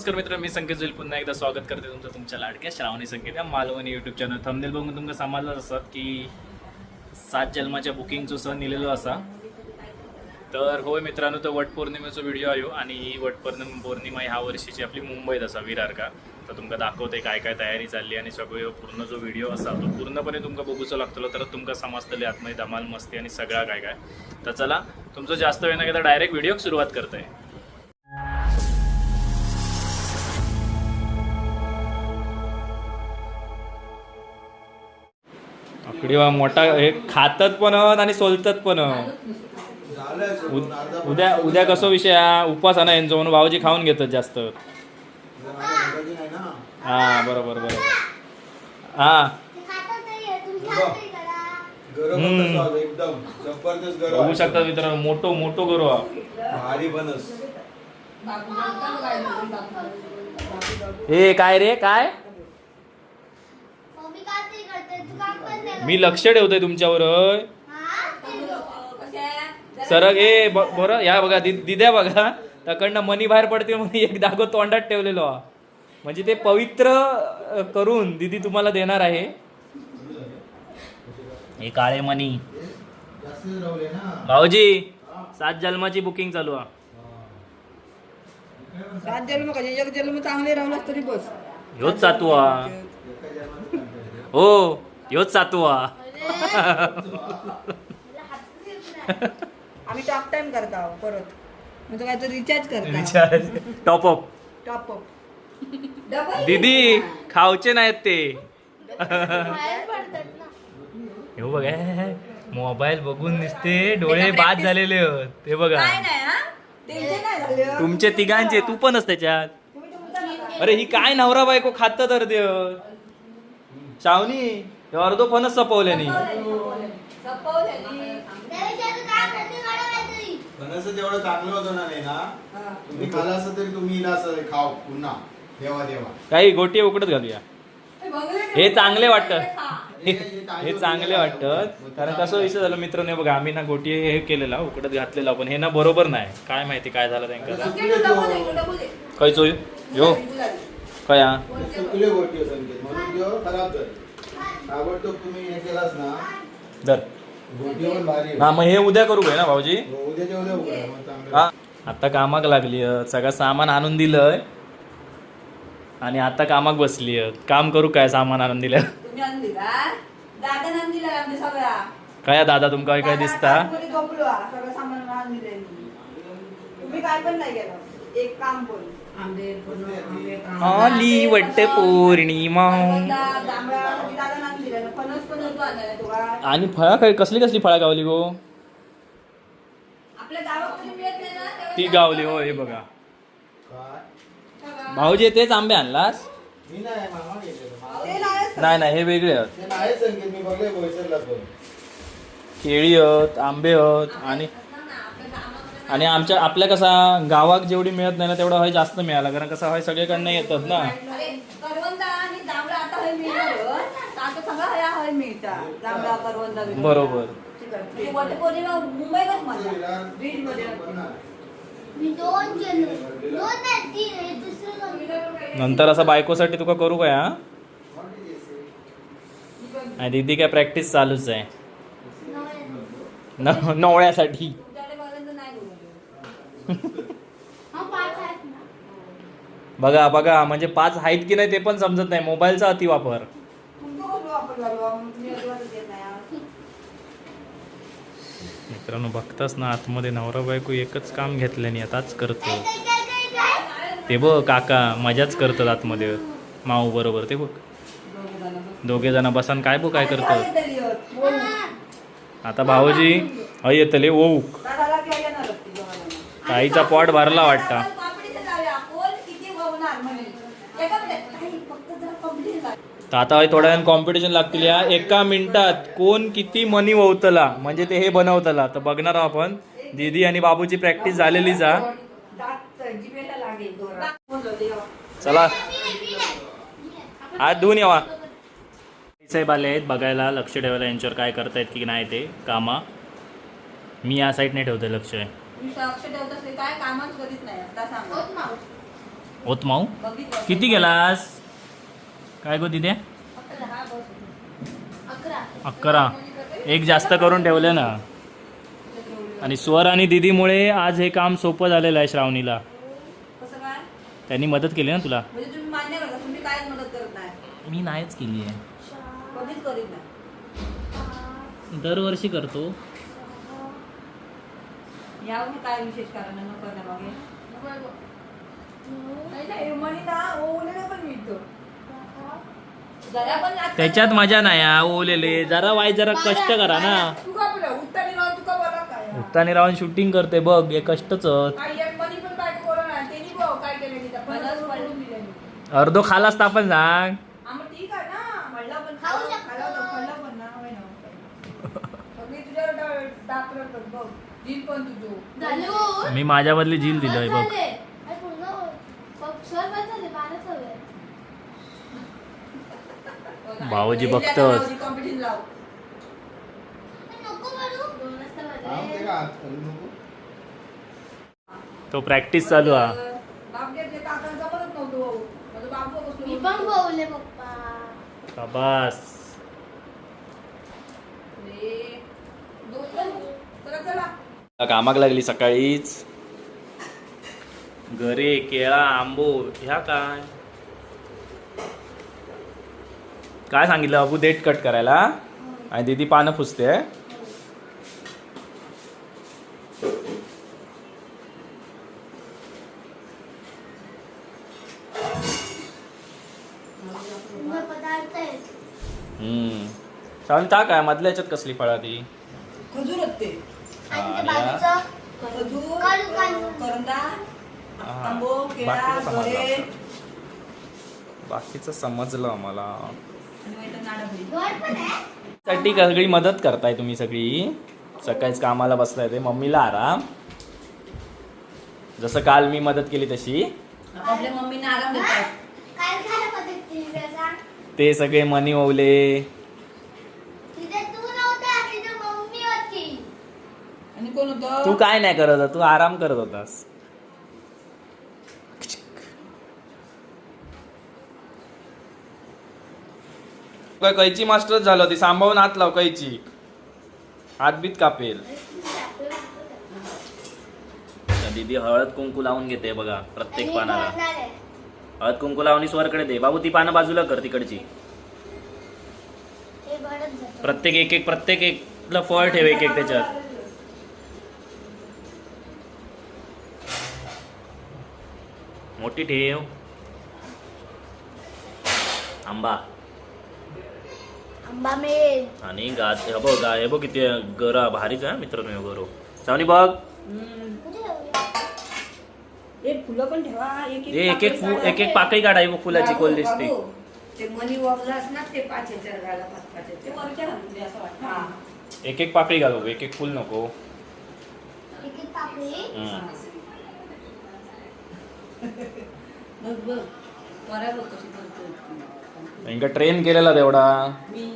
नमस्कार मित्र मी संकेत जोईल पुन्हा एकदा स्वागत करते तुमचं तुमच्या लाडक्या श्रावणी संकेत या मालवणी यूट्यूब चॅनल थंबनेल बघून तुमका समजलंच असत की सात जन्माच्या बुकिंगचो सण नेलेलो असा. तर होय मित्रांनो तर वटपौर्णिमेचो हो. व्हिडिओ आयो आणि ही वटपौर्णिमा पौर्णिमा ह्या वर्षीची आपली मुंबईत असा विरार का तर तुमका दाखवते काय काय तयारी चालली आणि सगळ्यो पूर्ण जो व्हिडिओ असा तो पूर्णपणे तुमका बघूचो लागतलो. तर तुमका समजतले आतमध्ये धमाल मस्ती आणि सगळा काय काय. तर चला तुमचं जास्त वेळ नाही घेता डायरेक्ट व्हिडिओ सुरुवात करताय. आकडी वा मोठा हे खातात पण हत आणि सोलतात पण. उद- उद्या उद्या कसो विषय हा? उपवास आहे ना यांचा म्हणून भाऊजी खाऊन घेतात जास्त. हा बरोबर बरोबर. हा. गरम हम्म. कसं एकदम. जबरदस्त गरम. बघू शकता मित्रांनो मोठो मोठो करू हा. भारी बनस. हे काय रे काय? मी लक्ष ठेवतोय तुमच्यावर होय. सरक हे बरं या बघा दि- दिद्या बघा. त्याकडनं मनी बाहेर पडते म्हणून एक दागो तोंडात ठेवलेलो. हा. म्हणजे ते पवित्र करून दिदी तुम्हाला देणार आहे. हे काळे मनी. भाऊजी सात जन्माची बुकिंग चालू आहे. सात जन्म का एक जन्म चांगले राहलास तरी बस. ह्योच सातवा. हो. ह्योच सातवा आम्ही टॉक टाइम करता आहोत परत. म्हणजे काय तर रिचार्ज करता recharge top up top up दीदी खावचे नाहीत ते. हे बघ मोबाईल बघून दिसते डोळे बाद झालेले आहेत. हे बघा. टेन्शन नाही झालं. तुमचे तिघांचे तू पण त्याच्यात. अरे ही काय नवरा बायको खात तर देव. शावनी अर्धो फणस सपवल्यानी. फणस जेवढं चांगलं होतं ना नाही ना. तुम्ही खाला असं तरी तुम्ही इला असं खाव पुन्हा. देवा देवा. काही गोटी उकडत घालूया. हे चांगले वाटतं. हे चांगले वाटतं. कारण कसं विषय झालं मित्रांनो बघा आम्ही ना गोटी हे केलेला उकडत घातलेला पण हे ना बरोबर नाही. काय माहिती काय झालं त्यांना काय चोय यो. काय हा? ताबडतोब तुम्ही हे केलास ना भारी आहे. हा मग हे उद्या करू काय ना भाऊजी हो, उद्याच्या उद्या उघडा, मग चांगलं. हा आता कामाक लागली. सगळं सामान आणून दिलंय आणि आता कामाक बसली. काम करू काय सामान आणून दिलं तुम्ही आणून दिला दादा आणून दिला आमच्या सगळ्या काय दादा तुमका काय दादा दिसता आता आतमध्ये झोपलो हा. सगळं सामान आणून दिलंय मी. तुम्ही काय पण नाही केलं एक काम पण आली वट्ट पौर्णिमा दादा आणून दिला. फणस पण होतो आणायला तुला आणि फळा काय कसली कसली फळा गावली गो? आपल्या गावाकडे मिळत नाही ना तेव्हा ती गावली हो हे बघा. काय? भाऊजी तेच आंबे आणलास? मी नाही मामा घेतलेलं. मामा- ते नाहीच नाही नाही हे वेगळे आहेत. ते नाही संकेत मी बघले बोईसरला पण. केळी आहेत आंबे आहेत आणि आणि आमच्या आपल्या कसा गावात जेवढी मिळत नाही ना तेवढं हय जास्त मिळाला कारण कसं हय सगळीकडनं येतात ना. अरे करवंदा आणि जांभळा आता हय मिळणार आता सगळं हया हय मिळतात जांभळा करवंदा बिरवंदा. बरोबर. ते वटपौर्णिमा मुंबईलाच म्हणतात बीडमध्ये नंतर असं बायकोसाठी तुका करू काय हा? आणि दीदी काय प्रॅक्टिस चालूच आहे. न- नवळ्यासाठी. बघा बघा म्हणजे पाच आहेत की नाही ते पण समजत नाही. मोबाईलचा अतिवापर. मित्रांनो बघताच ना आतमध्ये नवरा बायको एकच काम घेतल्याने आताच करतो ते बघ काका मजाच करतात आतमध्ये माऊ बरोबर ते बघ दोघं जण बसन काय बघ काय. बोल. आता भाऊजी अय येतले ओऊक. ताईचा पॉट भरला वाटता आपण पापडीचं जाऊया. कोण किती बघणार म्हणे. एका मिनिटात. ताई, फक्त जरा complete जा. तर आता थोड्या वेळानं कॉम्पिटिशन लागतील या. एका मिनिटात कोण किती मनी ववतला? म्हणजे ते हे बनवतला. तर बघणार आहोत आपण. दीदी आणि बाबूची प्रॅक्टिस झालेली जा. चला. आज धुवून यावा. साहेब आले आहेत बघायला. लक्ष ठेवायला यांच्यावर काय करतायत की नाही ते कामा. मी या लक्ष. लक्ष ठेवत करीत नाही. आता सांग. होत माऊ किती गेलास? काय गो तिथे अकरा एक जास्त करून ठेवलं ना. आणि स्वर आणि दिदीमुळे आज हे काम सोपं झालेलं आहे श्रावणीला. कसं काय? त्यांनी मदत केली ना तुला? म्हणजे तुम्ही मान्य करता तुम्ही काय मदत करत नाही? मी नाहीच केली आहे. कधीच करीत नाही. दरवर्षी करतो. काय विशेष कारण करण्यामागे नाही, नाही, म्हणी ना ओवलेलं पण मिळतं जरा पण आता- त्याच्यात मजा नाही हा ओलेले. जरा वाय जरा कष्ट करा ना. उत्तानी राहून शूटिंग करते बघ हे कष्टच. बघ मी. अर्धो खालास तर आपण सांग. हा, मग ठीक आहे ना. म्हणलं मी पण बोलले पप्पा. शाबास. चला चला. कामाक लागली सकाळीच. गरे केळा आंबो ह्या काय? काय सांगितलं बाबू? देठ कट करायला. आणि दीदी पानं पुसते पूर्ण पदार्थ आहेत हम्म. चालेल ता काय मधल्या याच्यात कसली फळा ती? खजूर आहेत ते. आणि आणि ते या- बाजूचं खजूर काढू, काढू. करंदा आंबो केळा बाकीचं समजलं. बाकीचं साठी सगळी मदत करताय तुम्ही सगळी? सकाळीच कामाला बसताय ते. मम्मीला आराम. जसं काल मी मदत केली तशी. आपल्या मम्मीने आराम देतात. काय काय मदत केली ते सांग? ते सगळे मनी ओवले. तू नव्हता तिथे मम्मी होती. आणि कोण होतं? तू काय नाही करत होता, तू आराम करत होतास. काय कैची मास्टर झालं ती सांभाळून हात लाव कैची. हातबीत कापेल. दीदी हळद कुंकू लावून घेते बघा प्रत्येक पानाला. हळद कुंकू लावून स्वरकडे दे. बाबू ती पानं बाजूला कर तिकडची. हे. प्रत्येक एक एक प्रत्येक एकला फळ ठेव एक एक त्याच्यात. मोठी ठेव. आंबा. आंबा आणि गा हे बघ गा हे बघ किती गरा भारीच आहे मित्रांनो हे गरो. चावणी बघ? एक फुलं पण ठेवा एक हे एक एक फु- एक एक पाकळी काढा हे बघ फुलाची कोल दिसते बाबू, ते मनी वापरलास ना ते पाच ह्याच्यावर घाला पाच पाच ह्याच्यावर. ते वरच्या घालून दे असं वाटतं. हा. एक एक पाकळी घालू एक एक फुल नको. एक एक पाकळी. हम्म. बघ बघ. बरं बघ कशी करतो इंका ट्रेन केलेला तेवढा. मी.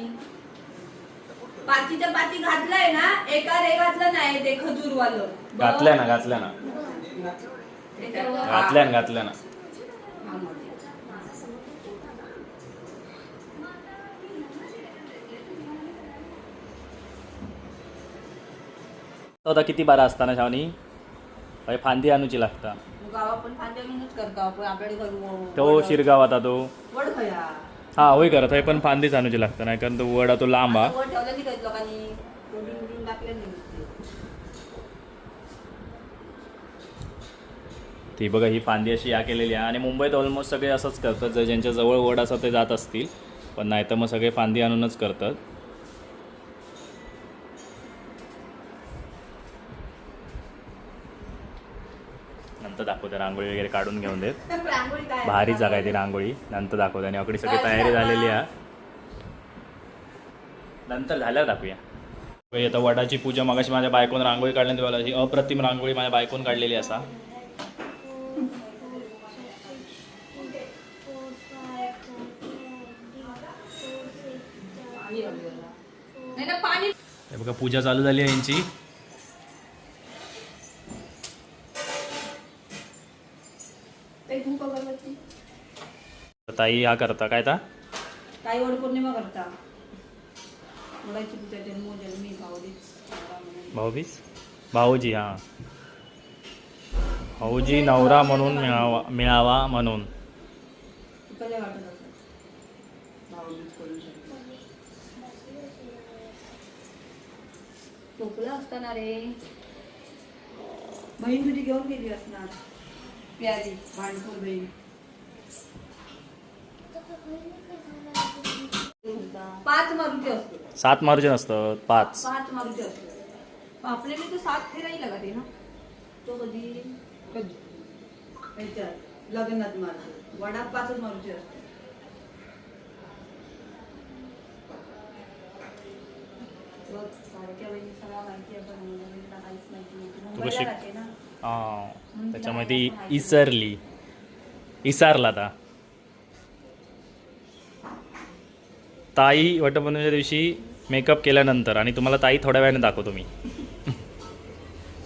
पाचीच्या पाची घातलंय ना एका रे घातलं नाही ते खजूर वालं घातल्या ना घातल्या ना. घातल्या ना घातल्या ना. तो आता किती बारा असताना शावनी? भाई फांदी आणूची लागता. गावा पण करतो आपण आपल्याकडे करू तो शिरगाव आता तो. वड खया हा होय करत आहे पण फांदीच आणूची लागतं नाही कारण तो वडा तो लांब हा. ती बघा ही फांदी अशी या केलेली आहे. आणि मुंबईत ऑलमोस्ट सगळे असंच करतात. जर ज्यांच्या जवळ वड असं ते जात असतील. पण नाही तर मग सगळे फांदी आणूनच करतात. नंतर दाखवते रांगोळी वगैरे काढून घेऊन देत. भारी जागा आहे ती रांगोळी. नंतर दाखवते आणि अकडे सगळी तयारी झालेली आहे. नंतर झाल्यावर दाखवूया. आता वडाची पूजा मगाशी माझ्या बायकोन रांगोळी काढली तेव्हा अशी अप्रतिम रांगोळी माझ्या बायकोन काढलेली असा. हे बघा पूजा चालू झाली आहे यांची. ताई हा करता. काय ता? काही वड पौर्णिमा करता. मुलाची पूजा जन्म जन्मी भावलीच भाऊबीज? भाऊजी हा. भाऊजी नवरा म्हणून मिळावा मिळावा म्हणून. झोपला असताना रे. बहीण तुझी घेऊन गेली असणार. प्यारी भांडखोर बहीण. पाच मारुती असतो सात मार्जिन असतं पाच. पाच मारुती असतो आपले मी तो सात फेराही लागते ना. तो कधी? कधी? ह्याच्यात लग्नात मारतो वडात पाचच मारुती असतो. बघ, सारख्या बहिणी सगळ्या माहिती आहे पण मुलांना काहीच माहिती नाही. ती मुंबईला कशी- राहते ना. त्याच्यामध्ये इसरली. इसारला आता. ताई वटपौर्णिमेच्या दिवशी मेकअप केल्यानंतर आणि तुम्हाला ताई थोड्या वेळाने दाखवतो मी.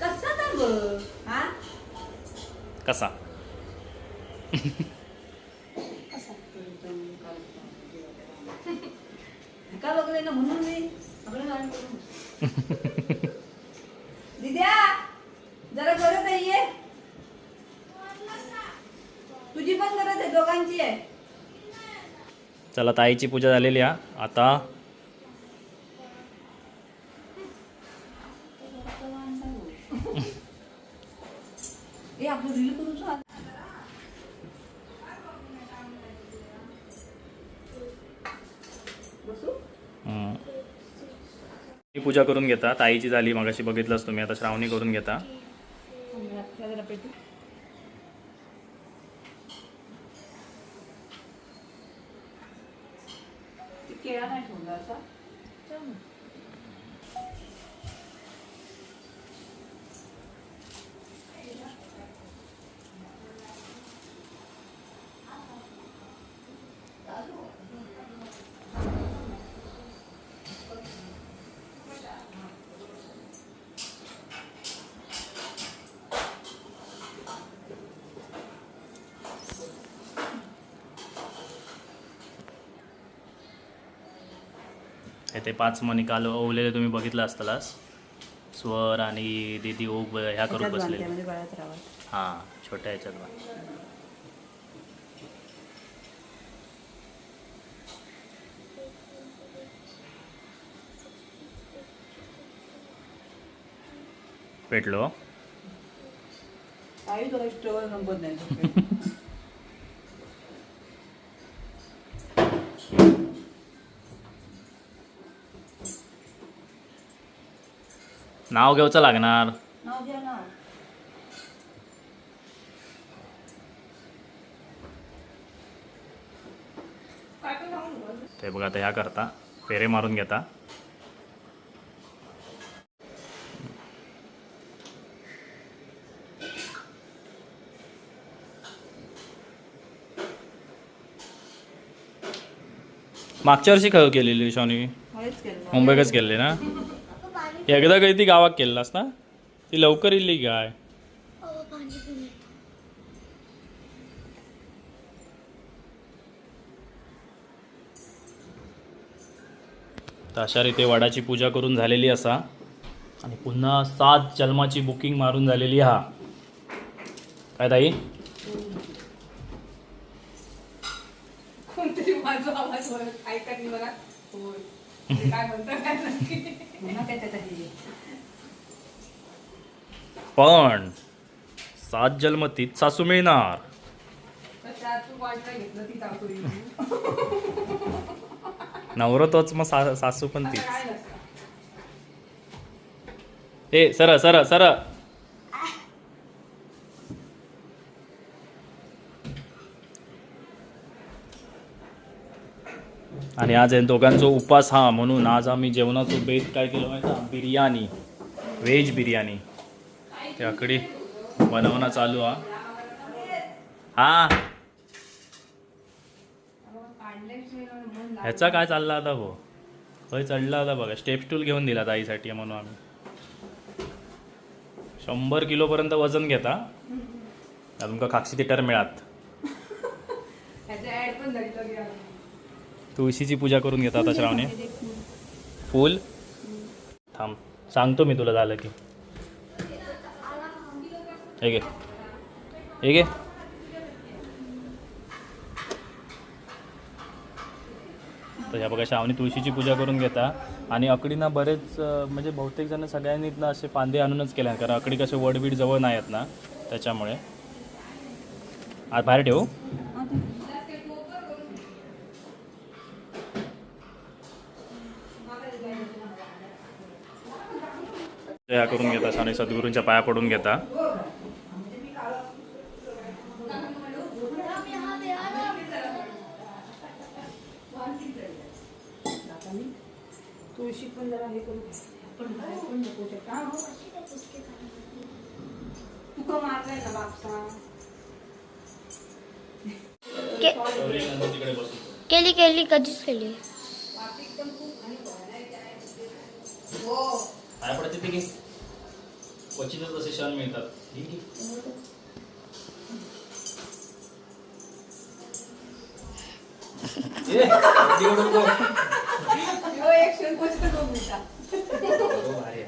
कसं तर बघ हा कसा का बघले ना म्हणून मी आपलं गाणं करून दिद्या जरा गरज नाहीये तुझी पण गरज आहे दोघांची आहे चला ताईची पूजा झालेली आहे. आता पूजा करून घेता. ताईची झाली मगाशी बघितलंच तुम्ही. आता श्रावणी करून घेता जरा पेटू ते केळा नाही ठेवला असा चल ना. ते पाच मणी काल ओवलेले तुम्ही बघितलं असतालास. स्वर आणि दिदी ओब ह्या करून बसले हां छोट्या ह्याच्यात बा. पेटलो काही तुला स्ट्रगल संपत नाही. नाव घेऊचं लागणार. नाव. ते बघा आता ह्या करता. फेरे मारून घेता. मागच्या वर्षी खय केलेली शॉनी. मुंबईकच गेले ना? एकदा कधी ती गावात केलेलास ना? ती लवकर इल्ली काय? तर अशा रीते वडाची पूजा करून झालेली असा. आणि पुन्हा सात जन्माची बुकिंग मारून झालेली हा. काय ताई? कोणतरी माझा आवाज ऐकत नाही मला. काय म्हणतात पण सात जन्म तीच सासू मिळणार. नवरतोच मग सा सासू पण तीच. ए सर सर सर आणि आज या दोघांचा उपास हा म्हणून आज आम्ही जेवणाचं बेत काय केलं माहिती बिर्याणी व्हेज बिर्याणी. त्याकडे बनवणं चालू हा. हा. ह्याचा काय चालला आता भाऊ? होय चढला आता बघा. स्टेप स्टूल घेऊन दिला ताईसाठी म्हणून आम्ही. शंभर किलोपर्यंत वजन घेता. तुमका खाक्षी तिटर मिळात ह्याच्या ऍड पण झाली लगे आला. तुळशीची पूजा करून घेता आता श्रावणे. फुल? थांब सांगतो मी तुला झालं की. हे घे. हे घे. तर ह्या बघा श्रावणी तुळशीची पूजा करून घेता. आणि अकडीना बरेच म्हणजे बहुतेक जण सगळ्यांनी ना असे फांदे आणूनच केले कारण अकडी कसे वडबीड जवळ नाही आहेत ना त्याच्यामुळे. आज बाहेर ठेवू. ह्या करून घेता आणि सद्गुरूंच्या पाया पडून घेता. तुळशी पण जरा हे करू. पण बाहेर पण नको शकता. तुका मारलाय ना बापसा केली केली कधीच केली. पाया पडते ते घे. क्वचितच असे क्षण मिळतात. नको. हो. हो, आहे.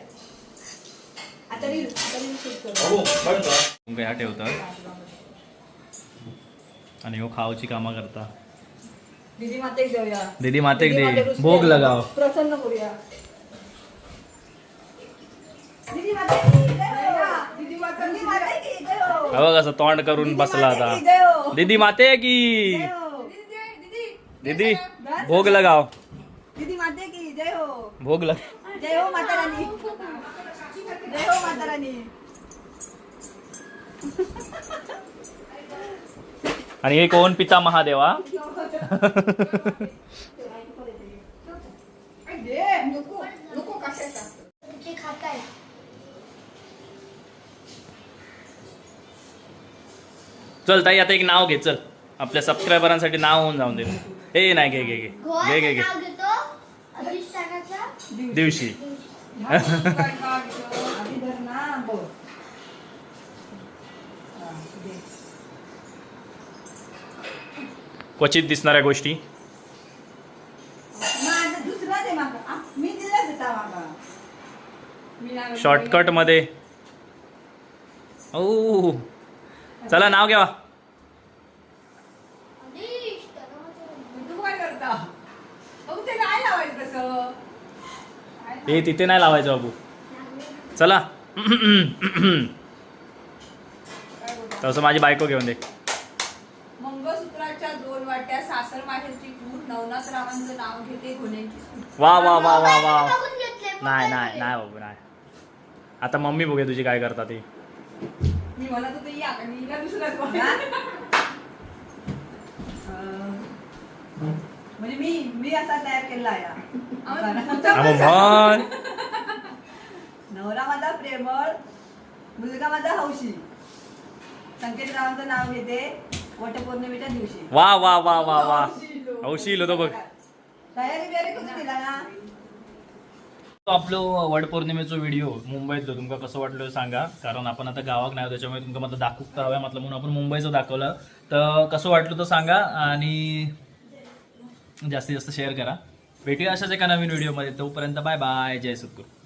मग ह्या ठेवतात. आणि हो खाऊची कामं करता. दीदी मातेक जाऊया दीदी मातेक दीदी दे. भोग लगाव प्रसन्न करूया. दीदी मातेक की जय हो. दीदी माता दीदी मातेक की जय हो. हा. बघ असं तोंड करून बसला आता. दीदी माते की. जय हो. दीदी भोग लगाव दीदी माते की जय हो. भोग लग जय हो माता रानी. जय हो माता रानी. आणि हे कोण? पिता महादेवा. दे. नको नको चल ताई आता एक नाव घे चल. आपल्या सबस्क्रायबरांसाठी नाव होऊन जाऊन दे. ए नाही घे घे घे. घे घे घे. नाव घेतो. अधिष्ठानाच्या दिवशी. हा. क्वचित दिसणाऱ्या गोष्टी. शॉर्टकटमध्ये. ओ चला नाव घ्या अधिष्ठानाच्या तू काय करता अहो ते नाही लावायचं तसं काय हे तिथे नाही लावायचं बाबू चला? तसं माझी बायको घेऊन दे मंगळसूत्राच्या दोन वाट्या सासर माहेरची पूर नवनाथ रावांचं नाव घेते गुन्ह्यांची सूट वा वा वा वा वा नाही नाही नाही बाबू नाही आता मम्मी बघे तुझी काय करता ती मी म्हणत होते या का मी हिला दुसराच? बोल. अं, म्हणजे मी मी असा तयार केला या हा. नवरा माझा प्रेमळ मुलगा माझा हौशी. संकेतरावांचं नाव घेते वटपौर्णिमेच्या दिवशी. वा वा वा वा वा. हौशील. होतो बघ. तयारी बियारी करून दिला ना? आपलं वडपौर्णिमेचं व्हिडिओ मुंबईतलं. तुमका कसं वाटलं सांगा. कारण आपण आता गावात नाही आहोत, त्याच्यामुळे तुमका मला दाखवूक तर हवं म्हटलं म्हणून आपण मुंबईचं दाखवलं. तर कसं वाटलं तर सांगा आणि जास्तीत जास्त शेअर करा. भेटूया अशाच एका नवीन व्हिडिओमध्ये तोपर्यंत बाय बाय जय सद्गुरू.